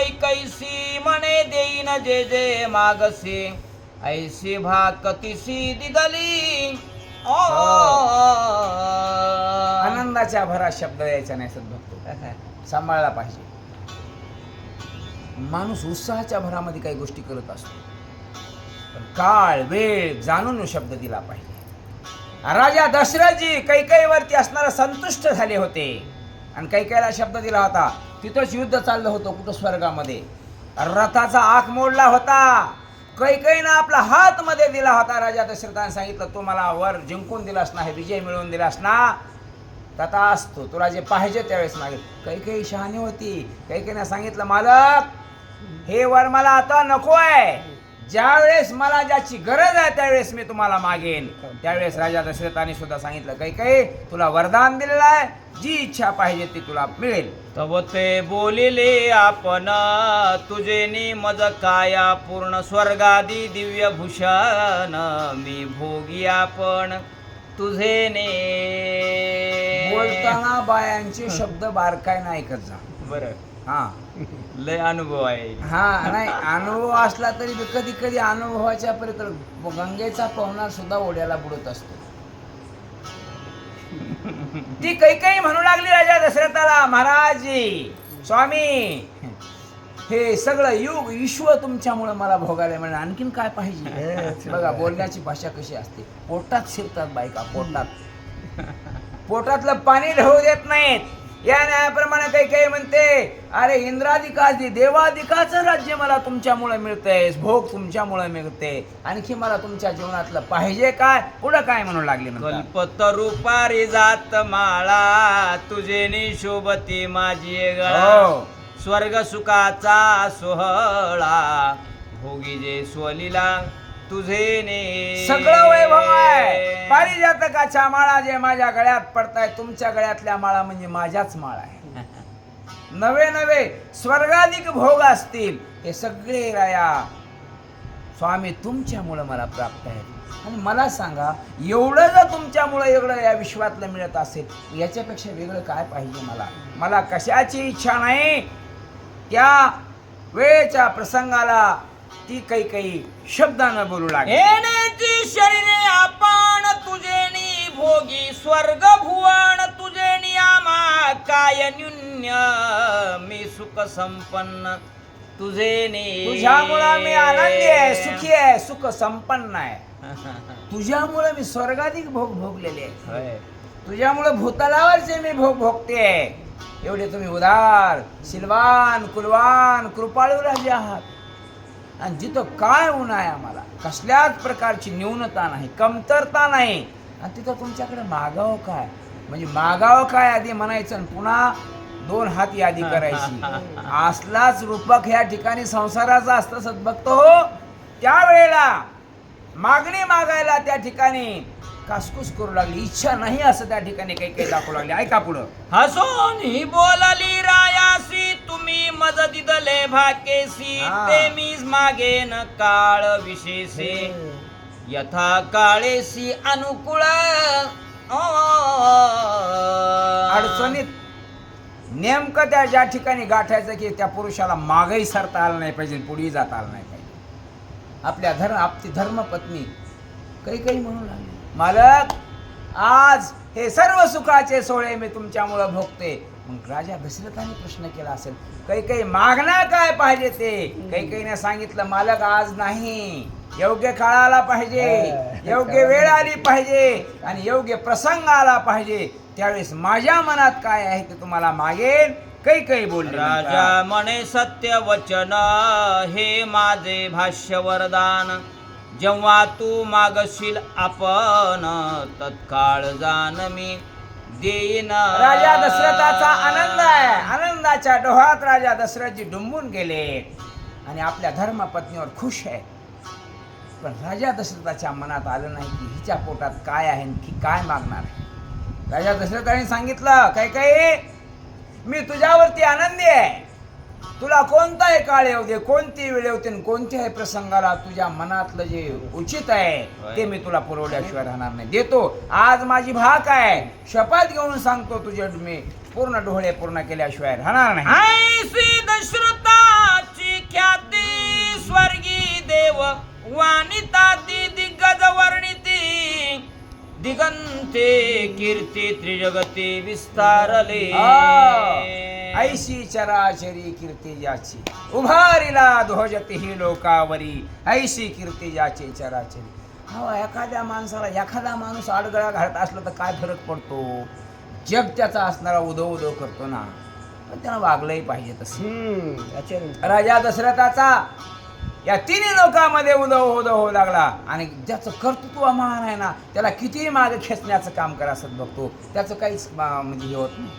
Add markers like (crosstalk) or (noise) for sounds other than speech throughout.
कैकैसी म्हणे देईन जे जे मागसी. ऐसी भाकतीसी दिदली. ओ आनंदाच्या भरा शब्द यायचा नाही सद्भक्त. सांभाळला पाहिजे. माणूस उत्साहाच्या भरामध्ये काही गोष्टी करत असतो. पण काळ वेळ जाणून शब्द दिला पाहिजे. राजा दशरथजी कैकईवरती असणारा संतुष्ट झाले होते. आणि कैकेयीला शब्द दिला होता तिथंच युद्ध चाललं होतं कुठं स्वर्गामध्ये. रथाचा आख मोडला होता. कैकेयीनं आपला हात मध्ये दिला होता. राजा दशरथाने सांगितलं तू मला वर जिंकून दिलास ना हे विजय मिळवून दिलास ना. तथा असतो तुला जे पाहिजे त्यावेळेस मागेल काही काही शहाणी होती. काही सांगितलं मालक हे वर मला आता नको आहे. ज्यावेळेस मला ज्याची गरज आहे त्यावेळेस मी तुम्हाला मागेन. त्यावेळेस राजा दशरथाने सुद्धा सांगितलं काही काही तुला वरदान दिलेलं आहे जी इच्छा पाहिजे ती तुला मिळेल. तव ते बोलिले आपण तुझे नि मज काया पूर्ण स्वर्गादी दिव्य भूषण मी भोगी आपण तुझे ने. बोलताना बायांचे शब्द बारकाय नाही ऐकत जा. बर. हा. लय अनुभव आहे. हा नाही अनुभव असला तरी कधी कधी अनुभवाच्या पर्यंत गंगेचा पवनार सुद्धा ओढ्याला बुडत असतो. ती काही काही म्हणू लागली राजा दशरथाला महाराजजी स्वामी हे सगळं युग विश्व तुमच्यामुळे मला भोगायला मिळणार. आणखीन काय पाहिजे? (laughs) बघा बोलण्याची भाषा कशी असते. पोटात शिरतात बायका पोटात. पोटातलं पाणी ढवू देत नाहीत. या न्यायाप्रमाणे काही काही म्हणते अरे इंद्राधिकाची देवाधिकाचं राज्य मला तुमच्यामुळे मिळतंय भोग तुमच्यामुळे मिळते आणखी मला तुमच्या जीवनातलं पाहिजे काय? पुढं काय म्हणू लागले म्हणतात. कल्पतरू पारी जात माळा तुझे नि शोभती माझी गळा. हो. स्वर्ग सुखाचा सोहळा भोगी जे स्वलीला. तुझे ने. सगळं वैभव आहे. पारिजातकाच्या माळा जे माझ्या गळ्यात पडताय तुमच्या गळ्यातल्या माळा म्हणजे माझ्याच माळा आहे. (laughs) नवे नवे स्वर्गाधिक भोग असतील हे सगळे राया. स्वामी तुमच्यामुळं मला प्राप्त आहेत. आणि मला सांगा एवढं जर तुमच्यामुळं एवढं या विश्वातलं मिळत असेल याच्यापेक्षा वेगळं काय पाहिजे मला? मला कशाची इच्छा नाही? त्या वेळेच्या प्रसंगाला ती काही काही शब्दानं बोलू लागली. येण्याची शरीरे आपण तुझे नि भोगी स्वर्ग भुवन तुझे नि आमा काय न्यून्य मी सुख संपन्न तुझे तुझ्यामुळं मी आनंदी आहे सुखी आहे सुख संपन्न आहे. (laughs) तुझ्यामुळे मी स्वर्गाधिक भोग भोगलेले आहे. होय. तुझ्यामुळे भूतलावरचे मी भोग भोगते एवढे तुम्ही उदार शिलवान कुलवान कृपाळू राजे आहात. आणि जिथं काय ऊन आहे आम्हाला कसल्याच प्रकारची न्यूनता नाही कमतरता नाही. आणि तिथं तुमच्याकडे मागावं काय? म्हणजे मागावं काय आधी म्हणायचं आणि पुन्हा दोन हात यादी करायची. (laughs) असलाच रूपक ह्या ठिकाणी संसाराचा असतं सद्भक्त हो. त्यावेळेला मागणी मागायला त्या ठिकाणी कासकूस करू लागली. इच्छा नाही असं त्या ठिकाणी काही काही दाखवू लागले. ऐका पुढं. हसून ही बोलली रायासी तुम्ही मज दिदले भाकेसी हा. ते मीच मागेन काळ विशेषे. यथा काळेसी अनुकूळ. अडचणीत. नेमकं त्या ज्या ठिकाणी गाठायचं की त्या पुरुषाला मागही सरता आलं नाही पाहिजे पुढेही जाता आलं नाही. आपल्या धर्म आपली धर्मपत्नी. काही काही म्हणू लागली मालक आज हे सर्व सुखाचे सोहळे मी तुमच्यामुळं भोगते. मग राजा दशरथाने प्रश्न केला असेल काही काही मागणं काय पाहिजे ते? काही काहीने सांगितलं मालक आज नाही. योग्य काळ आला पाहिजे योग्य वेळ आली पाहिजे आणि योग्य प्रसंग आला पाहिजे. त्यावेळेस माझ्या मनात काय आहे ते तुम्हाला मागेन काही काही बोलले राजा म्हणे सत्य वचन हे माझे भाष्य वरदान जेव्हा तू मागशील आपण तत्काळ जाण मी देईन. राजा दशरथाचा आनंद आहे. आनंदाच्या डोहात राजा दशरथजी डुंबून गेले आणि आपल्या धर्मपत्नीवर खुश आहे पण राजा दशरथाच्या मनात आलं नाही की हिच्या पोटात काय आहे की काय मागणार आहे. राजा दशरथाने सांगितलं काय काय मी तुझ्यावरती आनंदी आहे. तुला कोणताही काळ येऊ दे कोणती वेळ येऊ दे कोणत्याही प्रसंगाला तुझ्या मनातलं जे उचित आहे ते मी तुला पुरवल्याशिवाय राहणार नाही. देतो. आज माझी भाक आहे. शपथ घेऊन सांगतो तुझे मी पूर्ण डोळे पूर्ण केल्याशिवाय राहणार नाही. दशरथाची ख्याती स्वर्गी देव वाणिता दिग्गज वर्णित दिगंते कीर्ती त्रिजगती विस्तारले। ऐशी चराचरी कीर्ती ज्याची उभारीला ध्वजती ही लोकावरी। ऐशी कीर्ती ज्याची चराचरी। हो एखाद्या माणसाला एखादा माणूस आडगळा घालत असला तर काय फरक पडतो? जग त्याचा असणारा उदो उदो करतो ना. पण त्यानं वागलंही पाहिजे तसं. राजा दशरथाचा या तिन्ही लोकांमध्ये उदव उदव होऊ लागला. आणि ज्याचं कर्तृत्व महान आहे ना त्याला कितीही मागे खेचण्याचं काम करा असत बघतो त्याचं काहीच म्हणजे हे होत नाही.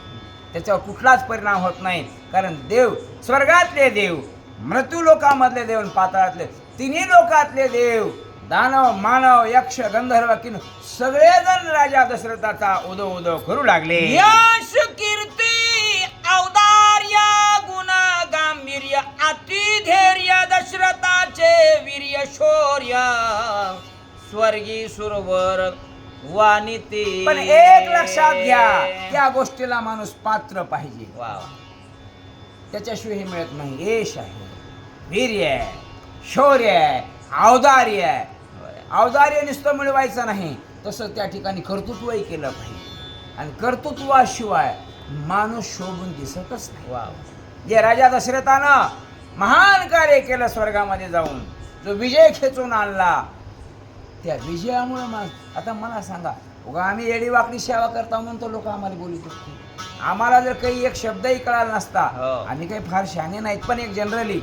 त्याच्यावर कुठलाच परिणाम होत नाही. कारण देव स्वर्गातले देव मृत्यू लोकामधले देव आणि पाताळातले तिन्ही लोकातले देव दानव मानव यक्ष गंधर्व किन सगळेजण राजा दशरथाचा उदो उदो करू लागले. यश कीर्ती गांभीर्य अतिधैर्य दशरथाचे वीर्य शौर्य. स्वर्गी सुरवर वानिते पण एक लक्षात घ्या त्या गोष्टीला माणूस पात्र पाहिजे. वा त्याच्याशिवाय हे मिळत नाही. यश आहे. वीर्य आहे. शौर्य आहे. औदार्य आहे. औदार्य नुसतं मिळवायचं नाही. तसं त्या ठिकाणी कर्तृत्वही केलं पाहिजे. आणि कर्तृत्वाशिवाय माणूस शोभून दिसतच नाही. वा जे राजा दशरथानं महान कार्य केलं स्वर्गामध्ये जाऊन जो विजय खेचून आणला त्या विजयामुळे मा आता मला सांगा उगा आम्ही येडीवाकडी सेवा करता म्हणून तो लोक आम्हाला बोलत होते आम्हाला जर काही एक शब्दही कळाला नसता हो. आम्ही काही फार शहाणे नाहीत पण एक जनरली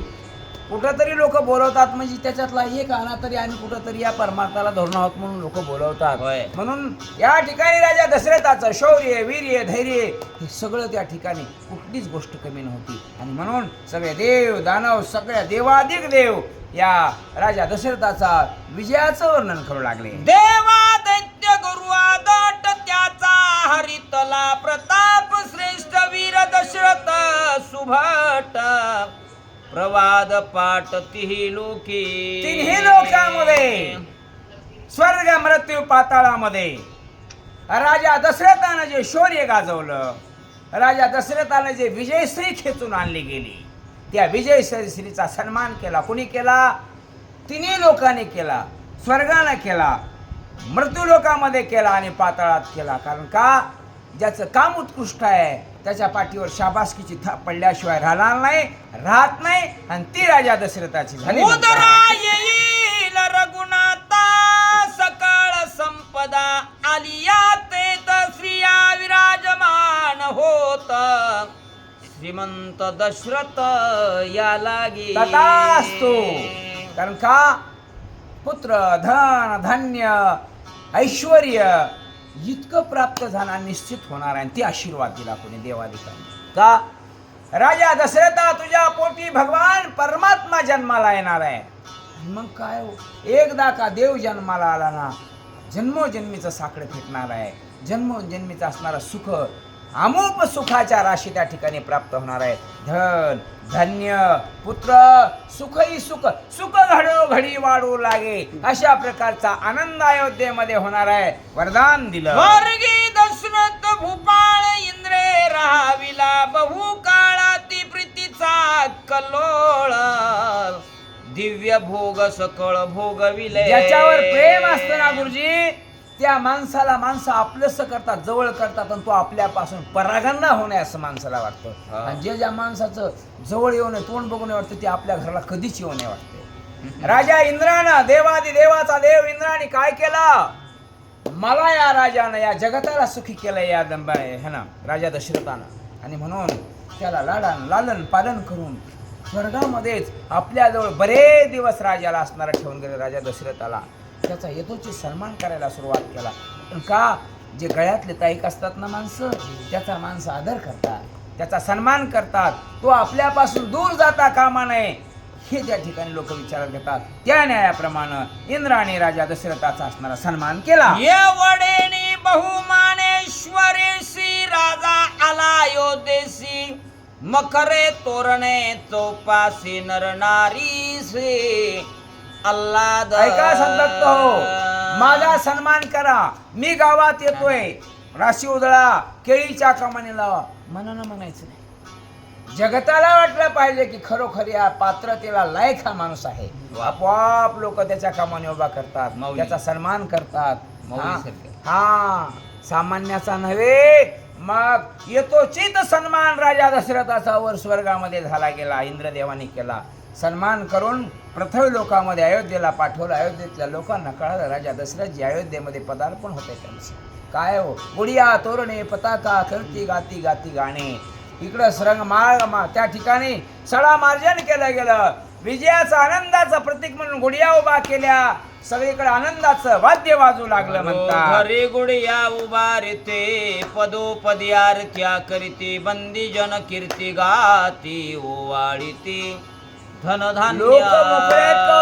कुठंतरी लोक बोलवतात म्हणजे त्याच्यातला एक आणा तरी आम्ही कुठंतरी या परमार्थाला धरून आहोत म्हणून लोक बोलवतात. म्हणून या ठिकाणी राजा दशरथाचं शौर्य वीर्य धैर्य हे सगळं त्या ठिकाणी कुठलीच गोष्ट कमी नव्हती. आणि म्हणून सगळे देव दानव सगळ्या देवाधिक देव या राजा दशरथाचा विजयाचं वर्णन करू लागले. देवा दैत्य गुरु आदट त्याचा हरितला प्रताप श्रेष्ठ वीर दशरथ सुभट. प्रवाद पाठ तिही लोके. तिन्ही लोकांमध्ये स्वर्ग मृत्यू पाताळामध्ये. राजा दशरथानं जे शौर्य गाजवलं राजा दशरथानं जे विजयश्री खेचून आणली गेली त्या विजयश्रीचा सन्मान केला. कुणी केला? तिन्ही लोकांनी केला. स्वर्गानं केला. मृत्यू लोकांमध्ये केला आणि पाताळात केला. कारण का? ज्याचं काम उत्कृष्ट आहे त्याच्या पाठीवर शाबासकीची थाप पडल्याशिवाय राहणार नाही राहत नाही आणि ती राजा दशरथाची झाली उदरा येईल रघुनाथा सकळ संपदा आलिया तेत श्रिया विराजमान होत. श्रीमंत दशरथ या लागे तथास्तु कारण का? पुत्र धन धान्य ऐश्वर इतकं प्राप्त झाला निश्चित होणार आहे आणि ते आशीर्वाद दिला कोणी देवाधिकाने का? राजा दशरथा तुझ्या पोटी भगवान परमात्मा जन्माला येणार आहे. मग काय हो? एकदा का देव जन्माला आला ना जन्मोजन्मीचं साकडं फेकणार आहे. जन्मोजन्मीचं असणारं सुख अमोप सुखाच्या राशी त्या ठिकाणी प्राप्त होणार आहे धन धन्य पुत्र सुखही सुख सुख घडो घडी वाढू लागे. अशा प्रकारचा आनंद अयोध्येमध्ये होणार आहे. वरदान दिलं. वर्गी दशरथ भूपाळ इंद्रे राहाविला. बहु काळाती प्रीतीचा कल्लोळ. दिव्य भोग सकळ भोगविले. ज्याच्यावर प्रेम असतं ना गुरुजी त्या माणसाला माणसं आपलंसं करतात जवळ करतात आणि तो आपल्यापासून परागंदा होणे असं माणसाला वाटतं. आणि जे ज्या माणसाचं जवळ येऊ नये तोंड बघून वाटतं ते आपल्या घराला कधीच येऊ नये वाटते. राजा इंद्रानं देवादी देवाचा देव इंद्राने काय केला? मला या राजानं या जगताला सुखी केलं या दंबा है ना? राजा दशरथानं. आणि म्हणून त्याला लाडन लालन पालन करून स्वर्गामध्येच आपल्याजवळ बरेच दिवस राजाला असणारा ठेवून गेले राजा दशरथाला. त्याचा हेतूची सन्मान करायला सुरुवात केला. पण का? जे गळ्यातले ताईक असतात ना माणसं त्याचा माणसं आदर करतात. त्याचा सन्मान करतात. तो आपल्यापासून दूर जाता कामा नये. हे त्या ठिकाणी लोक विचारात घेतात त्या न्यायाप्रमाणे इंद्राने राजा दशरथाचा असणारा सन्मान केला. वडेनी बहुमानेश्वरेशी राजा आला योदेशी मकरे तोरणे चौपासी नर नारी अल्लाद ऐका संतप्त हो. माझा सन्मान करा. मी गावात येतोय. राशी उधळा. केळीच्या कमानी लावा मनानं म्हणायचं नाही. जगताला वाटलं पाहिजे की खरोखर या पात्रतेला लायक हा माणूस आहे. आपोआप लोक त्याच्या कामाने उभा करतात. माऊली. त्याचा सन्मान करतात. हा. हा, सामान्याचा नव्हे. मग येतो चित सन्मान राजा दशरथाचा वर स्वर्गामध्ये झाला गेला इंद्रदेवाने केला. सन्मान करून प्रथम लोकांमध्ये अयोध्येला पाठवलं. अयोध्येतल्या लोकांना कळालं राजा दशरथजी अयोध्येमध्ये पदार्पण होते त्यांचं. काय हो? गुडिया तोरणे पताका करती गाती गाती गाणे. इकडं सरंग माळ मा त्या ठिकाणी सडा मार्जन केलं गेलं. विजयाचं आनंदाचं प्रतीक म्हणून गुडिया उभा केल्या. सगळीकडे आनंदाचं वाद्य वाजू लागलं म्हणतात. घरी गुडिया उभारते पदोपदी आरत्या करीते बंदी जन कीर्ती गाती ओवाळीते धन धान्य का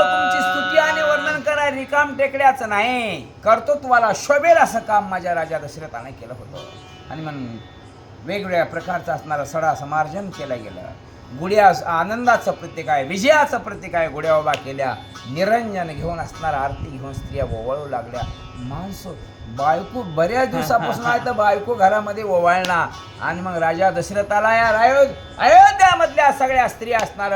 तुमची स्तुती आणि वर्णन करा रिकाम टेकड्याचं नाही. कर्तृत्वाला शोभेल असं काम माझ्या राजा दशरथाने केलं होतं. आणि म्हणून वेगवेगळ्या प्रकारचं असणारं सडा समार्जन केलं गेलं. गुड्या आनंदाचं प्रतीक आहे विजयाचं प्रतीक आहे गुड्या उभा केल्या. निरंजन घेऊन असणारा आरती घेऊन स्त्रिया ओवळू लागल्या. माणसं बायको बऱ्याच दिवसापासून आहे तर बायको घरामध्ये ओवाळणार. आणि मग राजा दशरथाला या अयोध्या अयोध्यामधल्या सगळ्या स्त्री असणार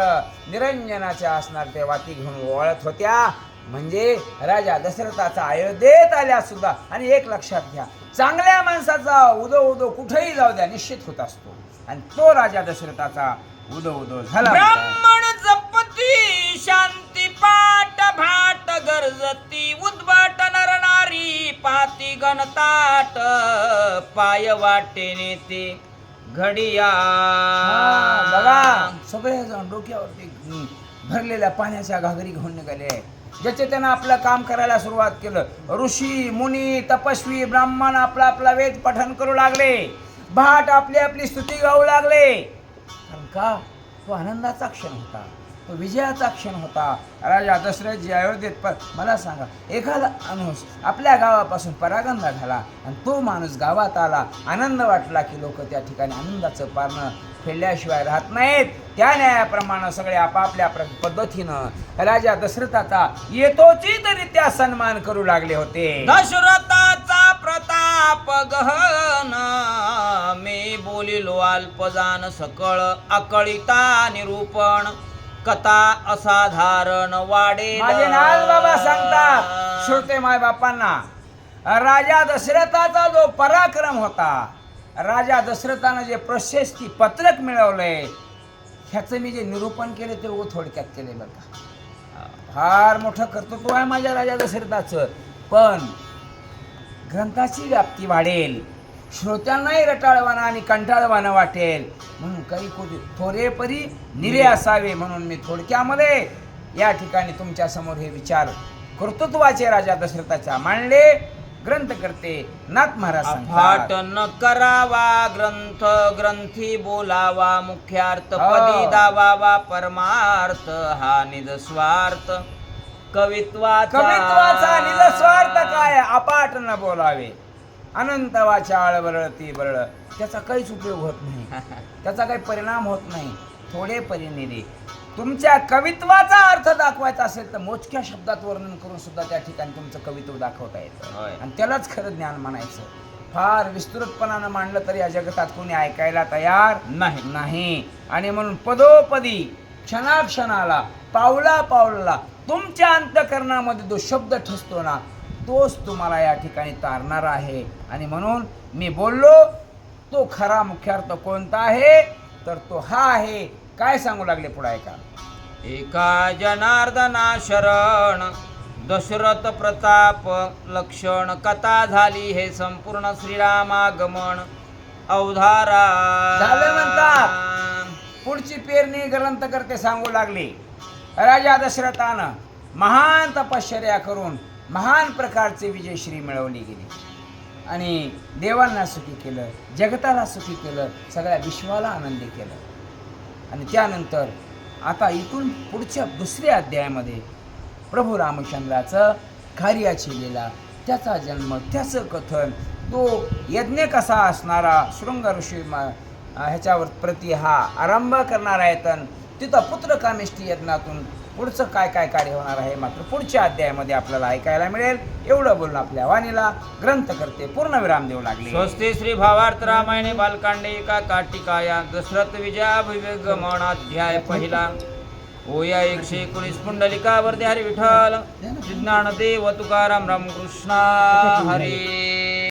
निरंजनाच्या असणार ते वाती घेऊन ओवाळत होत्या. म्हणजे राजा दशरथाचा अयोध्येत आल्या सुद्धा. आणि एक लक्षात घ्या चांगल्या माणसाचा उदो उदो कुठेही जाऊ द्या निश्चित होत असतो. आणि तो राजा दशरथाचा उदो उदो झाला ब्राह्मण जपती शांती पाट भाट गरजती उद्भाट नर पाती गणताट पाय वाटे नेते घडिया. बघा सगळे जण डोक्यावरती भरलेल्या पाण्याच्या घागरी घेऊन निघाले ज्याचे त्यानं आपलं काम करायला सुरुवात केलं. ऋषी मुनी तपस्वी ब्राह्मण आपला आपला वेद पठन करू लागले. भाट आपली आपली स्तुती गाऊ लागले. कारण का? तो आनंदाचा क्षण होता. तो विजयाचा क्षण होता. राजा दशरथजी अयोध्येत पर मला सांगा एखादा माणूस आपल्या गावापासून परागंदा झाला आणि तो माणूस गावात आला. आनंद वाटला की लोक त्या ठिकाणी आनंदाचं पारणं फेडल्याशिवाय राहत नाहीत. त्या न्यायाप्रमाणे सगळे आपापल्या प्र- पद्धतीनं राजा दशरथाचा येतोचितरित्या सन्मान करू लागले होते. दशरथाचा प्रताप गहन मी बोलिलो अल्पजान सकळ अकळिता निरूपण. कथा असाधारण वाडे माझे नाल बाबा सांगतात श्रोते माय बापांना राजा दशरथाचा जो पराक्रम होता राजा दशरथानं जे प्रशस्ती पत्रक मिळवलंय ह्याचं मी जे निरूपण केलं ते उगं थोडक्यात केले बरं का फार मोठं कर्तृत्व आहे माझ्या राजा दशरथाचं पण ग्रंथाची व्याप्ती वाढेल. श्रोत्यांनाही रटाळवाना आणि कंटाळवाना वाटेल. म्हणून काही कोणी थोरेपरी निरे असावे म्हणून मी थोडक्यामध्ये या ठिकाणी तुमच्यासमोर हे विचार कर्तृत्वाचे राजा दशरथाच्या मांडले. ग्रंथ करते नाथ महाराज. अफाट न करावा ग्रंथ ग्रंथी बोलावा मुख्यार्थ हो. पदी दावावा परमार्थ हा निज स्वार्थ. कवित्वाचा कवित्वाचा निजस्वार्थ काय? अपाट न बोलावे. अनंत वाचाळ बरळती बरळ त्याचा काहीच उपयोग होत नाही. (laughs) त्याचा काही परिणाम होत नाही. थोडे परिनिधी तुमच्या कवित्वाचा अर्थ दाखवायचा असेल तर मोजक्या शब्दात वर्णन करून सुद्धा त्या ठिकाणी तुमचं कवित्व दाखवता येतं. आणि त्यालाच खरं ज्ञान म्हणायचं. फार विस्तृतपणानं मांडलं तरी या जगतात कोणी ऐकायला तयार नाही. नाही. आणि म्हणून पदोपदी क्षणाक्षणाला पावला पावला तुमच्या अंतकरणामध्ये जो शब्द ठसतो ना तोच तुम्हाला या ठिकाणी तारणार आहे. आणि म्हणून मी बोललो तो खरा मुख्यार्थ कोणता आहे? तर तो हा आहे. काय सांगू लागले पुढे ऐका. एका जनार्दना शरण दशरथ प्रताप लक्षण कथा झाली हे संपूर्ण श्रीरामागमन. अवधारा झालं म्हणतात. पुढची पेरणी ग्रंथ करते सांगू लागले. राजा दशरथानं महान तपश्चर्या करून महान प्रकारचे विजयश्री मिळवली गेली. आणि देवांना सुखी केलं जगताला सुखी केलं सगळ्या विश्वाला आनंदी केलं. आणि त्यानंतर आता इथून पुढच्या दुसऱ्या अध्यायामध्ये प्रभू रामचंद्राचं कार्याची लिला त्याचा जन्म त्याचं कथन तो यज्ञ कसा असणारा शृंग ऋषी ह्याच्यावर प्रति हा आरंभ करणारा आहे तन तिथं पुत्रकामिष्टी यज्ञातून पुढचं काय काय कार्य होणार आहे? मात्र पुढच्या अध्यायामध्ये आपल्याला ऐकायला मिळेल. एवढं बोलून आपल्या वाणीला ग्रंथ करते पूर्णविराम देऊ लागले. स्वस्ते श्री भावार्थ रामायणे बालकांडे एका काटिकाया दशरथ विजयाभिवेगमनाध्याय पहिला. ओया एकशे एकोणीस पुंडलिका वरदे हरी विठ्ठल ज्ञानदेव तुकाराम रामकृष्ण. हरी.